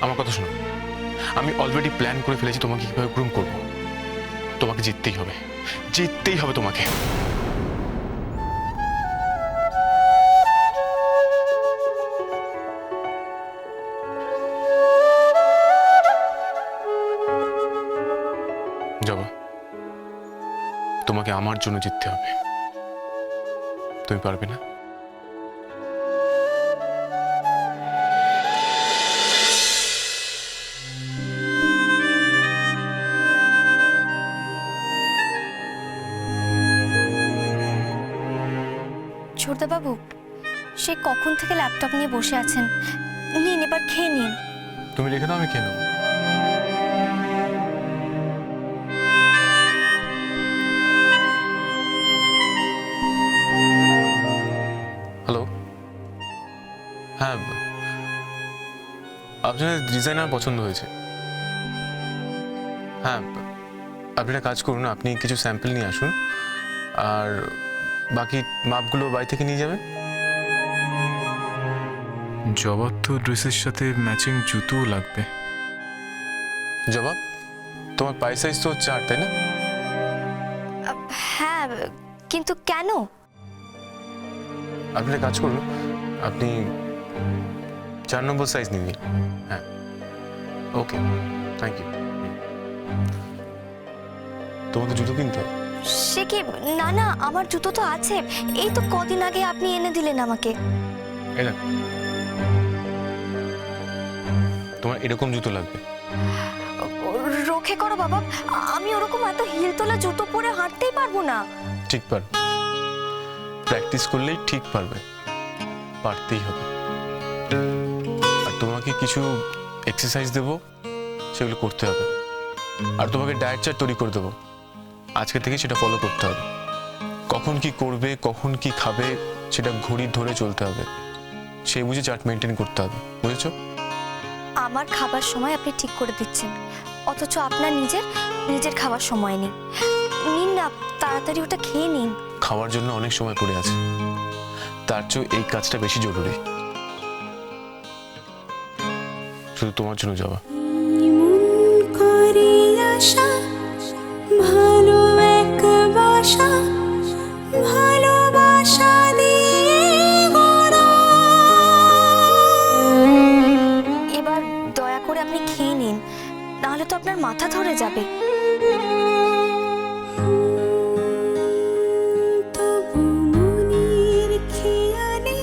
আমার কথা শোনো। আমি অলরেডি প্ল্যান করে ফেলেছি তোমাকে কীভাবে গ্রুম করব। তোমাকে জিততেই হবে। জিততেই হবে তোমাকে। তোমাকে আমার জন্য জিততে হবে। তুমি পারবে না? ছোটদাবাবু সে কখন থেকে ল্যাপটপ নিয়ে বসে আছেন? নিন এবার খেয়ে নিন। তুমি রেখে দাও, আমি কেন হ্যালো? হ্যাঁ আপনার ডিজাইনার পছন্দ হয়েছে। হ্যাঁ আপনি কাজ করুন, আপনি কিছু স্যাম্পল নিয়ে আসুন। আর বাকি মাপগুলো বাড়ি থেকে নিয়ে যাবে? জবাব তো ড্রেসের সাথে ম্যাচিং জুতোও লাগবে। জবাব? তোমার পায়ের সাইজ তো চার তাই না? হ্যাঁ কিন্তু কেন? আপনি কাজ করুন আপনি চার নম্বর সাইজ নিন। হ্যাঁ। ওকে থ্যাংক ইউ তোমাকে জুতো কিনতে হবে? সে কি না না আমার জুতো তো আছে। এই তো কদিন আগে আপনি এনে দিলেন আমাকে। তোমার এরকম জুতো লাগবে। রোখে করো বাবা আমি ওরকম এত হিল তোলা জুতো পরে হাঁটতেই পারব না। ঠিক পারবে প্র্যাকটিস করলেই ঠিক পারবে। পারতেই হবে। আর তোমাকে কিছু এক্সারসাইজ দেবো সেগুলো করতে হবে। আর তোমাকে ডায়েট চার্ট তৈরি করে দেবো। আজকে থেকে সেটা ফলো করতে হবে। কখন কি করবে কখন কি খাবে সেটা ঘড়ি ধরে চলতে হবে। সেই বুঝে চার্ট মেনটেন করতে হবে বুঝেছ? আমার খাবার সময় আপনি ঠিক করে দিচ্ছেন অথচ আপনার নিজের নিজের খাবার সময় নেই। নিন না তাড়াতাড়ি ওটা খেয়ে নিন। খাওয়ার জন্য অনেক সময় পড়ে আছে। তার চেয়েও এই কাজটা বেশি জরুরি। শুধু তোমার জন্য যাওয়া। তো আপনার মাথা ধরে যাবে। তবু মনির খেয়ালে